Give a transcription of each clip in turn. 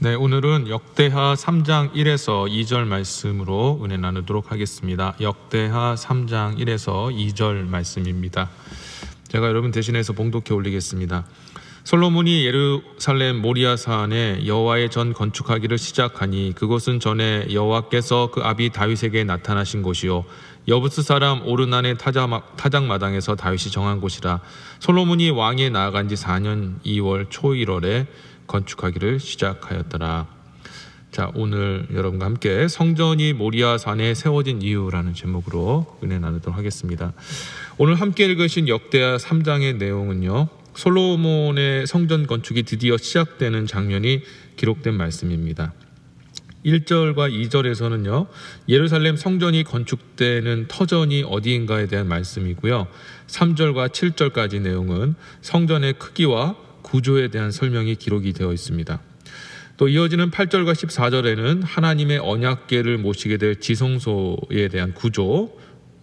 네, 오늘은 역대하 3장 1에서 2절 말씀으로 은혜 나누도록 하겠습니다. 역대하 3장 1에서 2절 말씀입니다. 제가 여러분 대신해서 봉독해 올리겠습니다. 솔로몬이 예루살렘 모리아 산에 여호와의 전 건축하기를 시작하니 그곳은 전에 여호와께서 그 아비 다윗에게 나타나신 곳이요 여부스 사람 오르난의 타자마- 타작마당에서 다윗이 정한 곳이라 솔로몬이 왕에 나아간 지 4년 2월 초 1월에 건축하기를 시작하였더라. 자, 오늘 여러분과 함께 성전이 모리아 산에 세워진 이유라는 제목으로 은혜 나누도록 하겠습니다. 오늘 함께 읽으신 역대하 3장의 내용은요. 솔로몬의 성전 건축이 드디어 시작되는 장면이 기록된 말씀입니다. 1절과 2절에서는요. 예루살렘 성전이 건축되는 터전이 어디인가에 대한 말씀이고요. 3절과 7절까지 내용은 성전의 크기와 구조에 대한 설명이 기록이 되어 있습니다. 또 이어지는 8절과 14절에는 하나님의 언약궤를 모시게 될 지성소에 대한 구조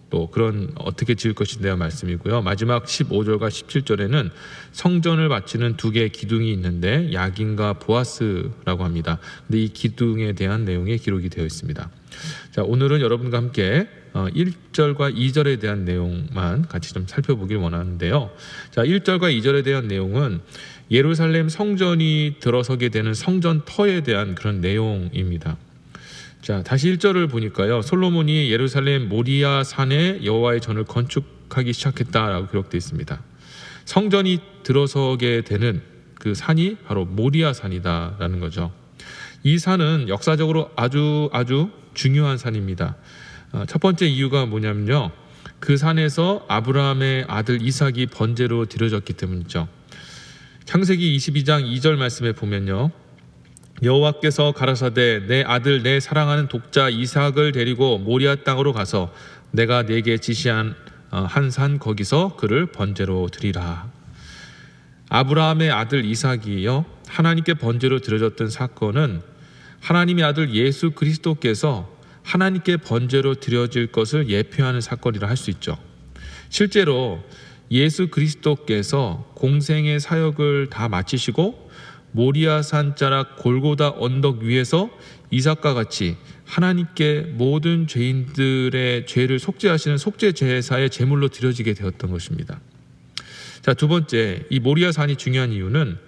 또 그런 어떻게 지을 것에 대한 말씀이고요. 마지막 15절과 17절에는 성전을 바치는 두 개의 기둥이 있는데 야긴과 보아스라고 합니다. 근데 이 기둥에 대한 내용이 기록이 되어 있습니다. 자, 오늘은 여러분과 함께 어, 1절과 2절에 대한 내용만 같이 좀 살펴보길 원하는데요. 자, 1절과 2절에 대한 내용은 예루살렘 성전이 들어서게 되는 성전터에 대한 그런 내용입니다. 자, 다시 1절을 보니까요. 솔로몬이 예루살렘 모리아 산에 여호와의 전을 건축하기 시작했다라고 기록되어 있습니다. 성전이 들어서게 되는 그 산이 바로 모리아 산이다라는 거죠. 이 산은 역사적으로 아주 아주 중요한 산입니다. 어, 첫 번째 이유가 뭐냐면요. 그 산에서 아브라함의 아들 이삭이 번제로 드려졌기 때문이죠. 창세기 22장 2절 말씀에 보면요. 여호와께서 가라사대 내 아들 내 사랑하는 독자 이삭을 데리고 모리아 땅으로 가서 내가 네게 지시한 어, 한산 거기서 그를 번제로 드리라. 아브라함의 아들 이삭이요 하나님께 번제로 드려졌던 사건은 하나님의 아들 예수 그리스도께서 하나님께 번제로 드려질 것을 예표하는 사건이라 할 수 있죠. 실제로 예수 그리스도께서 공생의 사역을 다 마치시고 모리아 산 자락 골고다 언덕 위에서 이삭과 같이 하나님께 모든 죄인들의 죄를 속죄하시는 속죄 제사의 제물로 드려지게 되었던 것입니다. 자, 두 번째, 이 모리아 산이 중요한 이유는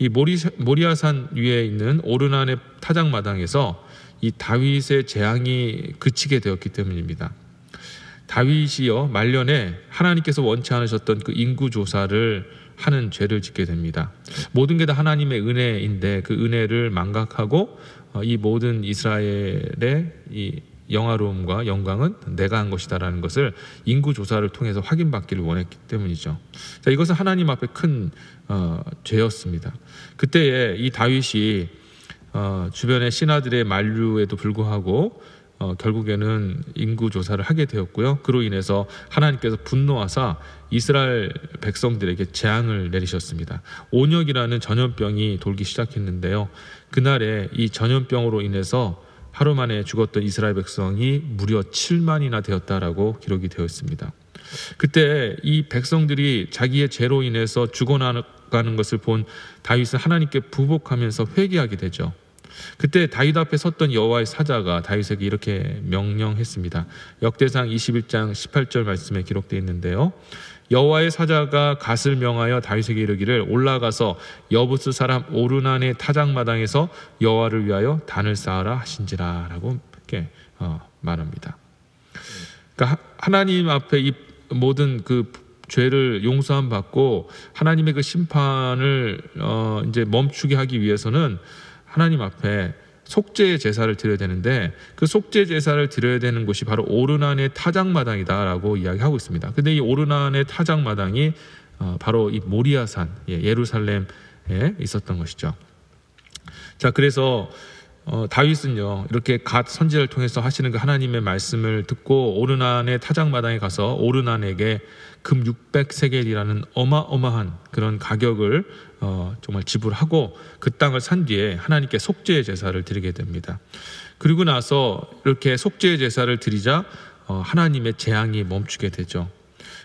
이 모리, 모리아 산 위에 있는 오르난의 타작마당에서 이 다윗의 재앙이 그치게 되었기 때문입니다. 다윗이요 말년에 하나님께서 원치 않으셨던 그 인구 조사를 하는 죄를 짓게 됩니다. 모든 게 다 하나님의 은혜인데 그 은혜를 망각하고 어, 이 모든 이스라엘의 이 영화로움과 영광은 내가 한 것이다라는 것을 인구 조사를 통해서 확인받기를 원했기 때문이죠. 자, 이것은 하나님 앞에 큰 어, 죄였습니다. 그때에 이 다윗이 어, 주변의 신하들의 만류에도 불구하고 어, 결국에는 인구 조사를 하게 되었고요. 그로 인해서 하나님께서 분노하사 이스라엘 백성들에게 재앙을 내리셨습니다. 온역이라는 전염병이 돌기 시작했는데요. 그날에 이 전염병으로 인해서 하루 만에 죽었던 이스라엘 백성이 무려 7만이나 되었다라고 기록이 되어 있습니다. 그때 이 백성들이 자기의 죄로 인해서 죽어나가는 것을 본 다윗은 하나님께 부복하면서 회개하게 되죠. 그때 다윗 앞에 섰던 여호와의 사자가 다윗에게 이렇게 명령했습니다. 역대상 21장 18절 말씀에 기록되어 있는데요. 여호와의 사자가 갓을 명하여 다윗에게 이르기를 올라가서 여부스 사람 오르난의 타작마당에서 여호와를 위하여 단을 쌓아라 하신지라라고 이렇게 어, 말합니다. 그러니까 하- 하나님 앞에 이 모든 그 죄를 용서함 받고 하나님의 그 심판을 어 이제 멈추게 하기 위해서는 하나님 앞에 속죄의 제사를 드려야 되는데 그 속죄 제사를 드려야 되는 곳이 바로 오르난의 타작마당이다라고 이야기하고 있습니다. 근데 이 오르난의 타작마당이 어 바로 이 모리아산 예, 예루살렘에 있었던 것이죠. 자, 그래서 어, 다윗은요 이렇게 갓 선지자를 통해서 하시는 그 하나님의 말씀을 듣고 오르난의 타작마당에 가서 오르난에게 금 600세겔이라는 어마어마한 그런 가격을 어, 정말 지불하고 그 땅을 산 뒤에 하나님께 속죄의 제사를 드리게 됩니다. 그리고 나서 이렇게 속죄의 제사를 드리자 어, 하나님의 재앙이 멈추게 되죠.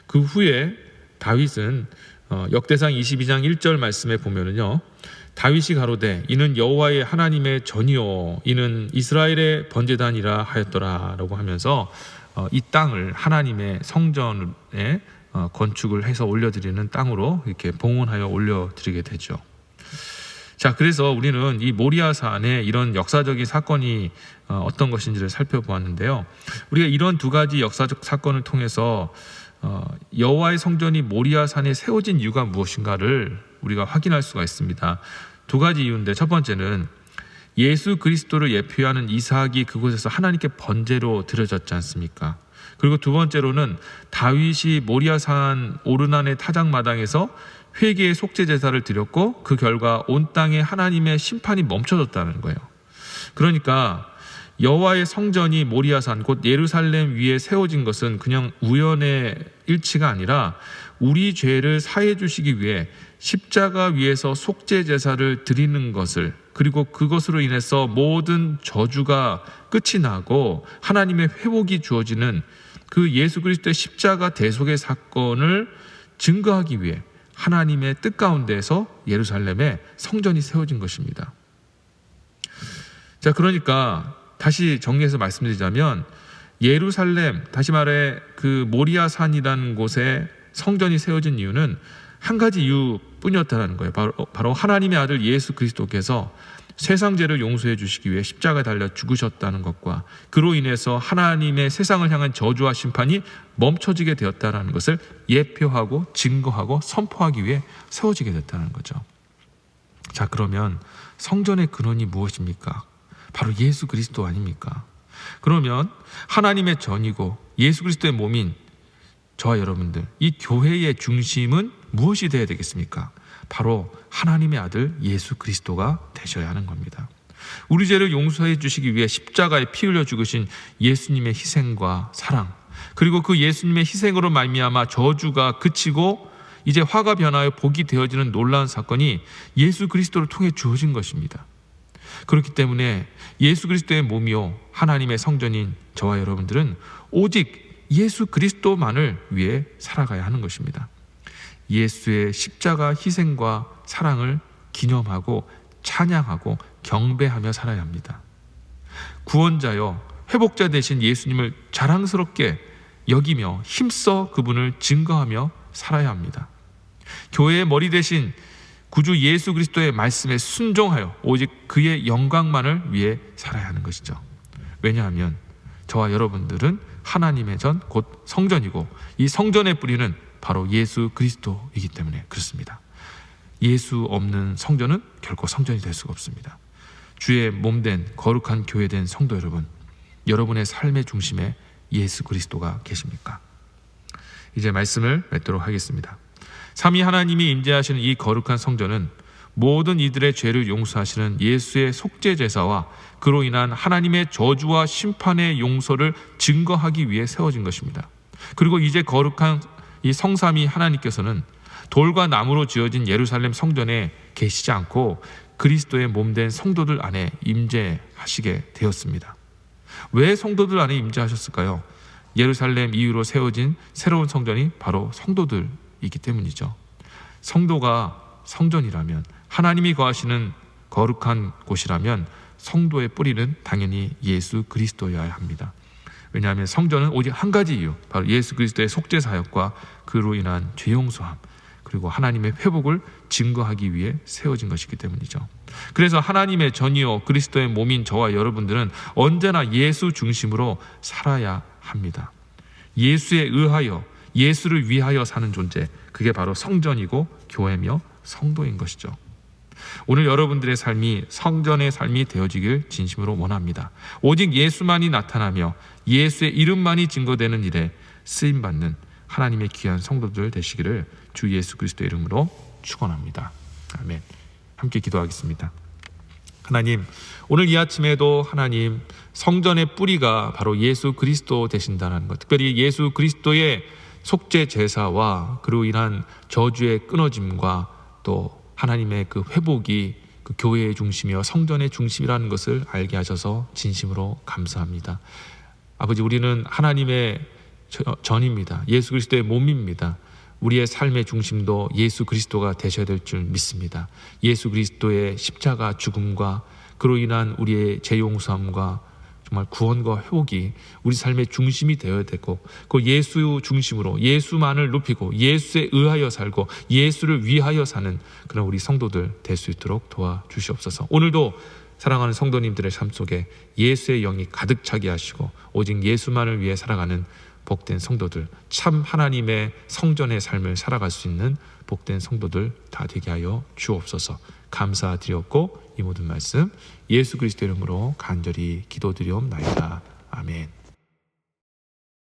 그 후에 다윗은 어, 역대상 22장 1절 말씀에 보면은요. 다윗이 가로되 이는 여호와의 하나님의 전이요 이는 이스라엘의 번제단이라 하였더라라고 하면서 어, 이 땅을 하나님의 성전에 어, 건축을 해서 올려드리는 땅으로 이렇게 봉헌하여 올려드리게 되죠. 자, 그래서 우리는 이 모리아산의 이런 역사적인 사건이 어, 어떤 것인지를 살펴보았는데요. 우리가 이런 두 가지 역사적 사건을 통해서 어, 여호와의 성전이 모리아 산에 세워진 이유가 무엇인가를 우리가 확인할 수가 있습니다. 두 가지 이유인데 첫 번째는 예수 그리스도를 예표하는 이삭이 그곳에서 하나님께 번제로 드려졌지 않습니까? 그리고 두 번째로는 다윗이 모리아산 오르난의 타작 마당에서 회개의 속죄 제사를 드렸고 그 결과 온 땅에 하나님의 심판이 멈춰졌다는 거예요. 그러니까 여호와의 성전이 모리아산 곧 예루살렘 위에 세워진 것은 그냥 우연의 일치가 아니라 우리 죄를 사해 주시기 위해 십자가 위에서 속죄 제사를 드리는 것을 그리고 그것으로 인해서 모든 저주가 끝이 나고 하나님의 회복이 주어지는 그 예수 그리스도의 십자가 대속의 사건을 증거하기 위해 하나님의 뜻 가운데에서 예루살렘에 성전이 세워진 것입니다. 자, 그러니까 다시 정리해서 말씀드리자면 예루살렘, 다시 말해 그 모리아 산이라는 곳에 성전이 세워진 이유는 한 가지 이유뿐이었다는 거예요. 바로, 바로 하나님의 아들 예수 그리스도께서 세상 죄를 용서해 주시기 위해 십자가에 달려 죽으셨다는 것과 그로 인해서 하나님의 세상을 향한 저주와 심판이 멈춰지게 되었다는 것을 예표하고 증거하고 선포하기 위해 세워지게 됐다는 거죠. 자, 그러면 성전의 근원이 무엇입니까? 바로 예수 그리스도 아닙니까? 그러면 하나님의 전이고 예수 그리스도의 몸인 저와 여러분들, 이 교회의 중심은 무엇이 되어야 되겠습니까? 바로 하나님의 아들 예수 그리스도가 되셔야 하는 겁니다. 우리 죄를 용서해 주시기 위해 십자가에 피 흘려 죽으신 예수님의 희생과 사랑, 그리고 그 예수님의 희생으로 말미암아 저주가 그치고 이제 화가 변하여 복이 되어지는 놀라운 사건이 예수 그리스도를 통해 주어진 것입니다. 그렇기 때문에 예수 그리스도의 몸이요 하나님의 성전인 저와 여러분들은 오직 예수 그리스도만을 위해 살아가야 하는 것입니다. 예수의 십자가 희생과 사랑을 기념하고 찬양하고 경배하며 살아야 합니다. 구원자여 회복자 되신 예수님을 자랑스럽게 여기며 힘써 그분을 증거하며 살아야 합니다. 교회의 머리 대신 구주 예수 그리스도의 말씀에 순종하여 오직 그의 영광만을 위해 살아야 하는 것이죠. 왜냐하면 저와 여러분들은 하나님의 전 곧 성전이고 이 성전의 뿌리는 바로 예수 그리스도이기 때문에 그렇습니다. 예수 없는 성전은 결코 성전이 될 수가 없습니다. 주의 몸된 거룩한 교회된 성도 여러분, 여러분의 삶의 중심에 예수 그리스도가 계십니까? 이제 말씀을 맺도록 하겠습니다. 삼위 하나님이 임재하시는 이 거룩한 성전은 모든 이들의 죄를 용서하시는 예수의 속죄 제사와 그로 인한 하나님의 저주와 심판의 용서를 증거하기 위해 세워진 것입니다. 그리고 이제 거룩한 이 성삼위 하나님께서는 돌과 나무로 지어진 예루살렘 성전에 계시지 않고 그리스도의 몸된 성도들 안에 임재하시게 되었습니다. 왜 성도들 안에 임재하셨을까요? 예루살렘 이후로 세워진 새로운 성전이 바로 성도들 이기 때문이죠. 성도가 성전이라면 하나님이 거하시는 거룩한 곳이라면 성도의 뿌리는 당연히 예수 그리스도여야 합니다. 왜냐하면 성전은 오직 한 가지 이유, 바로 예수 그리스도의 속죄 사역과 그로 인한 죄 용서함, 그리고 하나님의 회복을 증거하기 위해 세워진 것이기 때문이죠. 그래서 하나님의 전이요 그리스도의 몸인 저와 여러분들은 언제나 예수 중심으로 살아야 합니다. 예수에 의하여 예수를 위하여 사는 존재, 그게 바로 성전이고 교회며 성도인 것이죠. 오늘 여러분들의 삶이 성전의 삶이 되어지길 진심으로 원합니다. 오직 예수만이 나타나며 예수의 이름만이 증거되는 일에 쓰임 받는 하나님의 귀한 성도들 되시기를 주 예수 그리스도 이름으로 축원합니다. 아멘. 함께 기도하겠습니다. 하나님, 오늘 이 아침에도 하나님 성전의 뿌리가 바로 예수 그리스도 되신다는 것. 특별히 예수 그리스도의 속죄 제사와 그로 인한 저주의 끊어짐과 또 하나님의 그 회복이 그 교회의 중심이요 성전의 중심이라는 것을 알게 하셔서 진심으로 감사합니다. 아버지 우리는 하나님의 전입니다. 예수 그리스도의 몸입니다. 우리의 삶의 중심도 예수 그리스도가 되셔야 될 줄 믿습니다. 예수 그리스도의 십자가 죽음과 그로 인한 우리의 재용서함과 정말 구원과 회복이 우리 삶의 중심이 되어야 되고 그 예수 중심으로 예수만을 높이고 예수에 의하여 살고 예수를 위하여 사는 그런 우리 성도들 될 수 있도록 도와주시옵소서. 오늘도 사랑하는 성도님들의 삶 속에 예수의 영이 가득 차게 하시고 오직 예수만을 위해 살아가는 복된 성도들 참 하나님의 성전의 삶을 살아갈 수 있는 복된 성도들 다 되게 하여 주옵소서. 감사드렸고 이 모든 말씀 예수 그리스도 이름으로 간절히 기도드리옵나이다. 아멘.